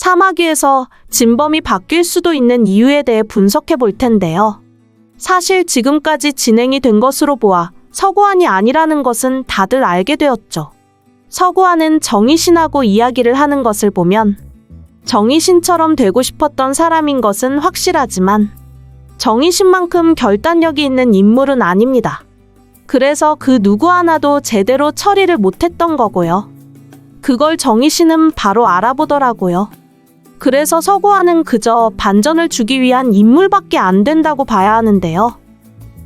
사마귀에서 진범이 바뀔 수도 있는 이유에 대해 분석해 볼 텐데요. 사실 지금까지 진행이 된 것으로 보아 서구환이 아니라는 것은 다들 알게 되었죠. 서구환은 정의신하고 이야기를 하는 것을 보면 정의신처럼 되고 싶었던 사람인 것은 확실하지만 정의신만큼 결단력이 있는 인물은 아닙니다. 그래서 그 누구 하나도 제대로 처리를 못했던 거고요. 그걸 정의신은 바로 알아보더라고요. 그래서 서구환은 그저 반전을 주기 위한 인물밖에 안 된다고 봐야 하는데요.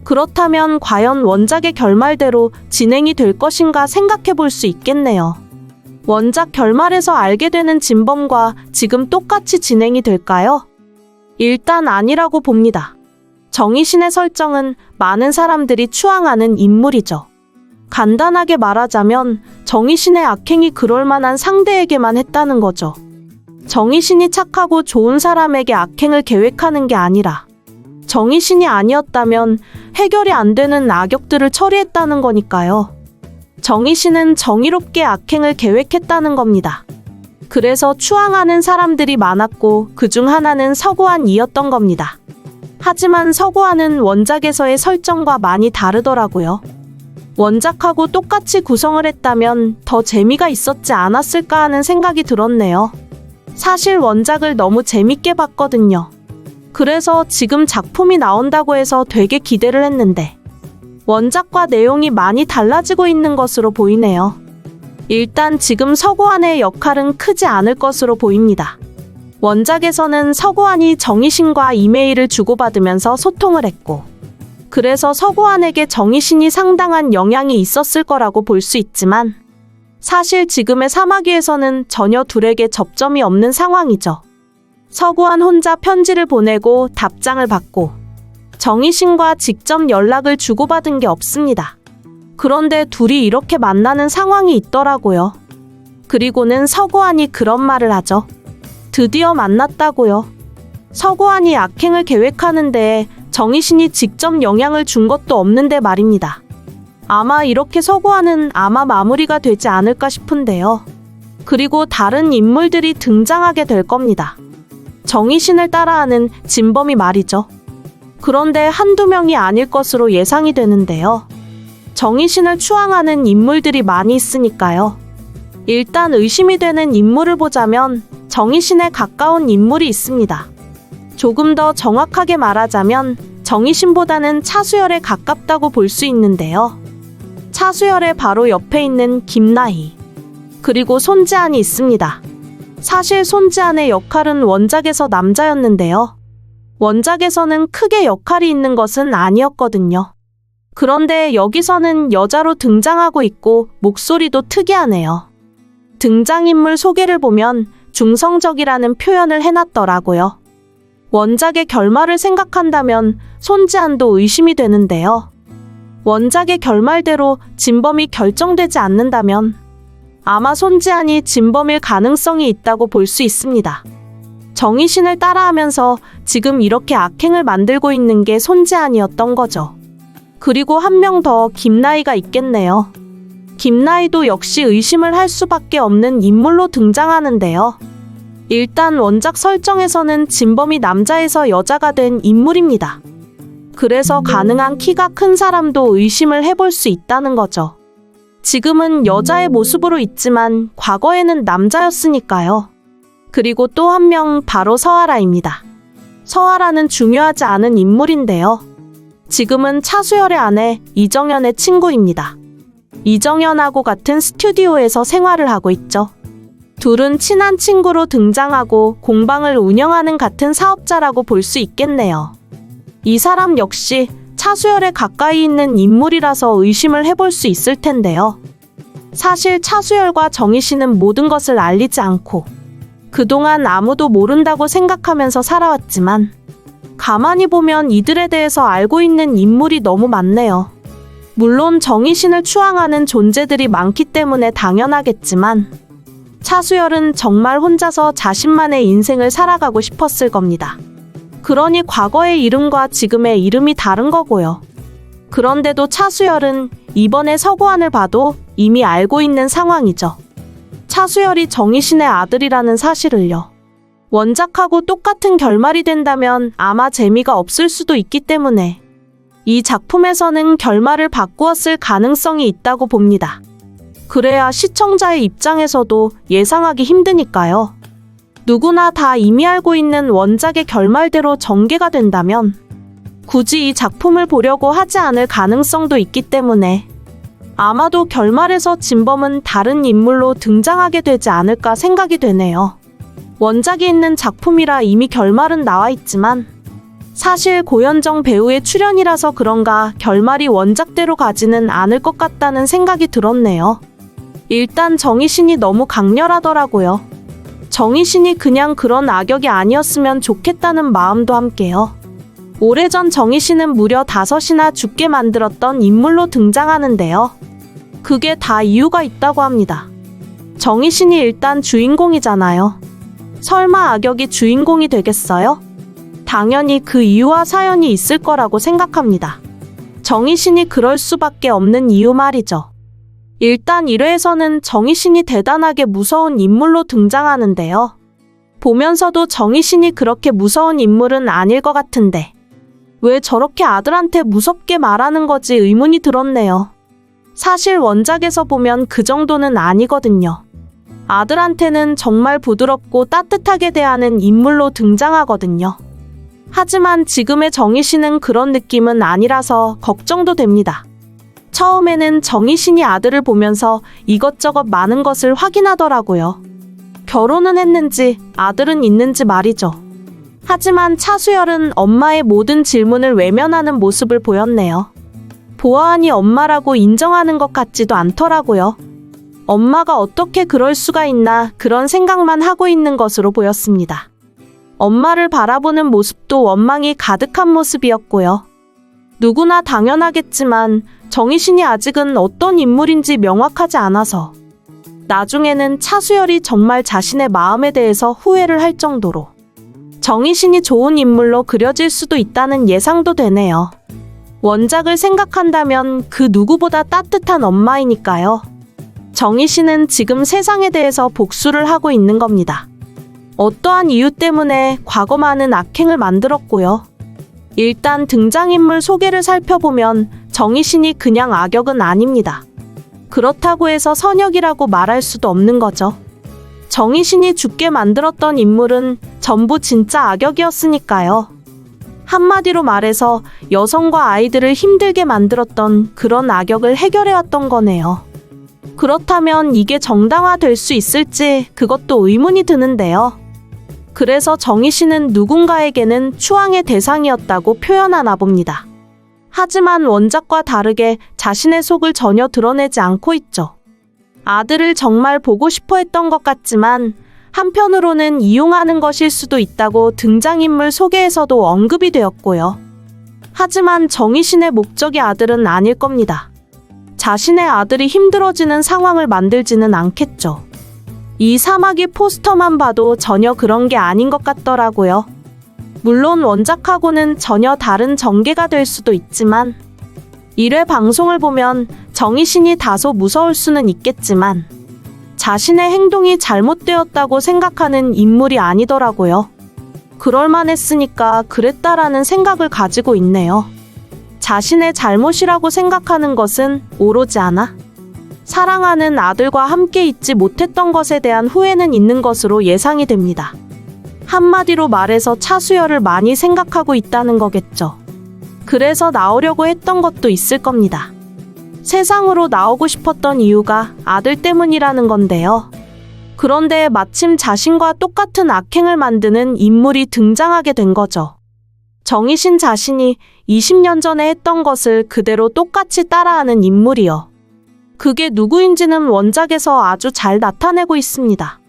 그렇다면 과연 원작의 결말대로 진행이 될 것인가 생각해 볼 수 있겠네요. 원작 결말에서 알게 되는 진범과 지금 똑같이 진행이 될까요? 일단 아니라고 봅니다. 정의신의 설정은 많은 사람들이 추앙하는 인물이죠. 간단하게 말하자면 정의신의 악행이 그럴 만한 상대에게만 했다는 거죠. 정의신이 착하고 좋은 사람에게 악행을 계획하는 게 아니라 정의신이 아니었다면 해결이 안 되는 악역들을 처리했다는 거니까요. 정의신은 정의롭게 악행을 계획했다는 겁니다. 그래서 추앙하는 사람들이 많았고 그중 하나는 서구환이었던 겁니다. 하지만 서구환은 원작에서의 설정과 많이 다르더라고요. 원작하고 똑같이 구성을 했다면 더 재미가 있었지 않았을까 하는 생각이 들었네요. 사실 원작을 너무 재밌게 봤거든요. 그래서 지금 작품이 나온다고 해서 되게 기대를 했는데 원작과 내용이 많이 달라지고 있는 것으로 보이네요. 일단 지금 서구환의 역할은 크지 않을 것으로 보입니다. 원작에서는 서구환이 정희신과 이메일을 주고받으면서 소통을 했고, 그래서 서구환에게 정희신이 상당한 영향이 있었을 거라고 볼 수 있지만, 사실 지금의 사마귀에서는 전혀 둘에게 접점이 없는 상황이죠. 서구환 혼자 편지를 보내고 답장을 받고, 정희신과 직접 연락을 주고받은 게 없습니다. 그런데 둘이 이렇게 만나는 상황이 있더라고요. 그리고는 서구환이 그런 말을 하죠. 드디어 만났다고요. 서구환이 악행을 계획하는데 정희신이 직접 영향을 준 것도 없는데 말입니다. 아마 이렇게 서구환은 아마 마무리가 되지 않을까 싶은데요. 그리고 다른 인물들이 등장하게 될 겁니다. 정희신을 따라하는 진범이 말이죠. 그런데 한두 명이 아닐 것으로 예상이 되는데요. 정의신을 추앙하는 인물들이 많이 있으니까요. 일단 의심이 되는 인물을 보자면 정의신에 가까운 인물이 있습니다. 조금 더 정확하게 말하자면 정의신보다는 차수열에 가깝다고 볼 수 있는데요. 차수열의 바로 옆에 있는 김나희, 그리고 손지안이 있습니다. 사실 손지안의 역할은 원작에서 남자였는데요. 원작에서는 크게 역할이 있는 것은 아니었거든요. 그런데 여기서는 여자로 등장하고 있고 목소리도 특이하네요. 등장인물 소개를 보면 중성적이라는 표현을 해놨더라고요. 원작의 결말을 생각한다면 손지안도 의심이 되는데요. 원작의 결말대로 진범이 결정되지 않는다면 아마 손지안이 진범일 가능성이 있다고 볼 수 있습니다. 정의신을 따라하면서 지금 이렇게 악행을 만들고 있는 게 손지안이었던 거죠. 그리고 한 명 더 김나이가 있겠네요. 김나이도 역시 의심을 할 수밖에 없는 인물로 등장하는데요. 일단 원작 설정에서는 진범이 남자에서 여자가 된 인물입니다. 그래서 가능한 키가 큰 사람도 의심을 해볼 수 있다는 거죠. 지금은 여자의 모습으로 있지만 과거에는 남자였으니까요. 그리고 또 한 명 바로 서아라입니다. 서아라는 중요하지 않은 인물인데요. 지금은 차수열의 아내 이정현의 친구입니다. 이정현하고 같은 스튜디오에서 생활을 하고 있죠. 둘은 친한 친구로 등장하고 공방을 운영하는 같은 사업자라고 볼 수 있겠네요. 이 사람 역시 차수열에 가까이 있는 인물이라서 의심을 해볼 수 있을 텐데요. 사실 차수열과 정희 씨는 모든 것을 알리지 않고 그동안 아무도 모른다고 생각하면서 살아왔지만 가만히 보면 이들에 대해서 알고 있는 인물이 너무 많네요. 물론 정의신을 추앙하는 존재들이 많기 때문에 당연하겠지만 차수열은 정말 혼자서 자신만의 인생을 살아가고 싶었을 겁니다. 그러니 과거의 이름과 지금의 이름이 다른 거고요. 그런데도 차수열은 이번에 서구안을 봐도 이미 알고 있는 상황이죠. 차수열이 정의신의 아들이라는 사실을요. 원작하고 똑같은 결말이 된다면 아마 재미가 없을 수도 있기 때문에 이 작품에서는 결말을 바꾸었을 가능성이 있다고 봅니다. 그래야 시청자의 입장에서도 예상하기 힘드니까요. 누구나 다 이미 알고 있는 원작의 결말대로 전개가 된다면 굳이 이 작품을 보려고 하지 않을 가능성도 있기 때문에 아마도 결말에서 진범은 다른 인물로 등장하게 되지 않을까 생각이 되네요. 원작이 있는 작품이라 이미 결말은 나와 있지만 사실 고현정 배우의 출연이라서 그런가 결말이 원작대로 가지는 않을 것 같다는 생각이 들었네요. 일단 정희신이 너무 강렬하더라고요. 정희신이 그냥 그런 악역이 아니었으면 좋겠다는 마음도 함께요. 오래전 정희신은 무려 다섯이나 죽게 만들었던 인물로 등장하는데요. 그게 다 이유가 있다고 합니다. 정희신이 일단 주인공이잖아요. 설마 악역이 주인공이 되겠어요? 당연히 그 이유와 사연이 있을 거라고 생각합니다. 정희신이 그럴 수밖에 없는 이유 말이죠. 일단 1회에서는 정희신이 대단하게 무서운 인물로 등장하는데요. 보면서도 정희신이 그렇게 무서운 인물은 아닐 것 같은데 왜 저렇게 아들한테 무섭게 말하는 거지 의문이 들었네요. 사실 원작에서 보면 그 정도는 아니거든요. 아들한테는 정말 부드럽고 따뜻하게 대하는 인물로 등장하거든요. 하지만 지금의 정희 씨는 그런 느낌은 아니라서 걱정도 됩니다. 처음에는 정희 신이 아들을 보면서 이것저것 많은 것을 확인하더라고요. 결혼은 했는지 아들은 있는지 말이죠. 하지만 차수열은 엄마의 모든 질문을 외면하는 모습을 보였네요. 보아하니 엄마라고 인정하는 것 같지도 않더라고요. 엄마가 어떻게 그럴 수가 있나 그런 생각만 하고 있는 것으로 보였습니다. 엄마를 바라보는 모습도 원망이 가득한 모습이었고요. 누구나 당연하겠지만 정희신이 아직은 어떤 인물인지 명확하지 않아서 나중에는 차수열이 정말 자신의 마음에 대해서 후회를 할 정도로 정희신이 좋은 인물로 그려질 수도 있다는 예상도 되네요. 원작을 생각한다면 그 누구보다 따뜻한 엄마이니까요. 정희 씨는 지금 세상에 대해서 복수를 하고 있는 겁니다. 어떠한 이유 때문에 과거 많은 악행을 만들었고요. 일단 등장인물 소개를 살펴보면 정희 신이 그냥 악역은 아닙니다. 그렇다고 해서 선역이라고 말할 수도 없는 거죠. 정희 신이 죽게 만들었던 인물은 전부 진짜 악역이었으니까요. 한마디로 말해서 여성과 아이들을 힘들게 만들었던 그런 악역을 해결해왔던 거네요. 그렇다면 이게 정당화될 수 있을지 그것도 의문이 드는데요. 그래서 정희 씨는 누군가에게는 추앙의 대상이었다고 표현하나 봅니다. 하지만 원작과 다르게 자신의 속을 전혀 드러내지 않고 있죠. 아들을 정말 보고 싶어 했던 것 같지만 한편으로는 이용하는 것일 수도 있다고 등장인물 소개에서도 언급이 되었고요. 하지만 정희신의 목적이 아들은 아닐 겁니다. 자신의 아들이 힘들어지는 상황을 만들지는 않겠죠. 이 사마귀 포스터만 봐도 전혀 그런 게 아닌 것 같더라고요. 물론 원작하고는 전혀 다른 전개가 될 수도 있지만 1회 방송을 보면 정희신이 다소 무서울 수는 있겠지만 자신의 행동이 잘못되었다고 생각하는 인물이 아니더라고요. 그럴만 했으니까 그랬다라는 생각을 가지고 있네요. 자신의 잘못이라고 생각하는 것은 오로지 않아. 사랑하는 아들과 함께 있지 못했던 것에 대한 후회는 있는 것으로 예상이 됩니다. 한마디로 말해서 차수열을 많이 생각하고 있다는 거겠죠. 그래서 나오려고 했던 것도 있을 겁니다. 세상으로 나오고 싶었던 이유가 아들 때문이라는 건데요. 그런데 마침 자신과 똑같은 악행을 만드는 인물이 등장하게 된 거죠. 정희신 자신이 20년 전에 했던 것을 그대로 똑같이 따라하는 인물이요. 그게 누구인지는 원작에서 아주 잘 나타내고 있습니다.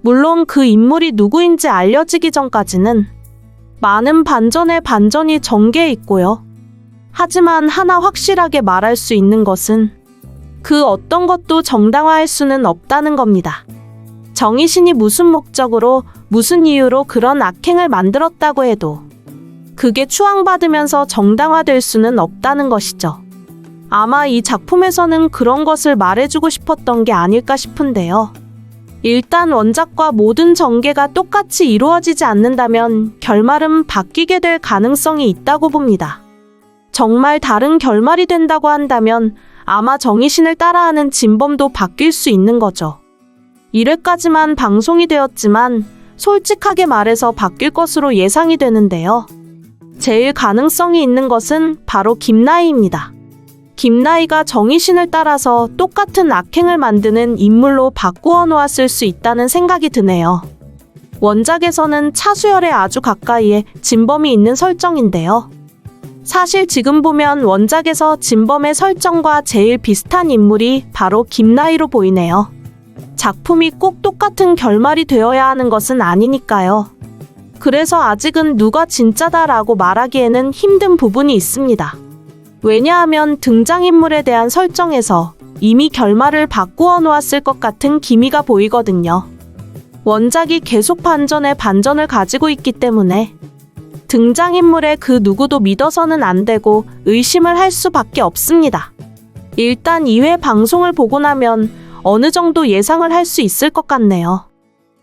물론 그 인물이 누구인지 알려지기 전까지는 많은 반전의 반전이 전개해 있고요. 하지만 하나 확실하게 말할 수 있는 것은 그 어떤 것도 정당화할 수는 없다는 겁니다. 정의신이 무슨 목적으로, 무슨 이유로 그런 악행을 만들었다고 해도 그게 추앙받으면서 정당화될 수는 없다는 것이죠. 아마 이 작품에서는 그런 것을 말해주고 싶었던 게 아닐까 싶은데요. 일단 원작과 모든 전개가 똑같이 이루어지지 않는다면 결말은 바뀌게 될 가능성이 있다고 봅니다. 정말 다른 결말이 된다고 한다면 아마 정의신을 따라하는 진범도 바뀔 수 있는 거죠. 1회까지만 방송이 되었지만 솔직하게 말해서 바뀔 것으로 예상이 되는데요. 제일 가능성이 있는 것은 바로 김나희입니다. 김나희가 정의신을 따라서 똑같은 악행을 만드는 인물로 바꾸어 놓았을 수 있다는 생각이 드네요. 원작에서는 차수열에 아주 가까이에 진범이 있는 설정인데요. 사실 지금 보면 원작에서 진범의 설정과 제일 비슷한 인물이 바로 김나희로 보이네요. 작품이 꼭 똑같은 결말이 되어야 하는 것은 아니니까요. 그래서 아직은 누가 진짜다라고 말하기에는 힘든 부분이 있습니다. 왜냐하면 등장인물에 대한 설정에서 이미 결말을 바꾸어 놓았을 것 같은 기미가 보이거든요. 원작이 계속 반전에 반전을 가지고 있기 때문에 등장인물의 그 누구도 믿어서는 안 되고 의심을 할 수밖에 없습니다. 일단 2회 방송을 보고 나면 어느 정도 예상을 할 수 있을 것 같네요.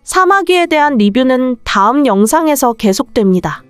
사마귀에 대한 리뷰는 다음 영상에서 계속됩니다.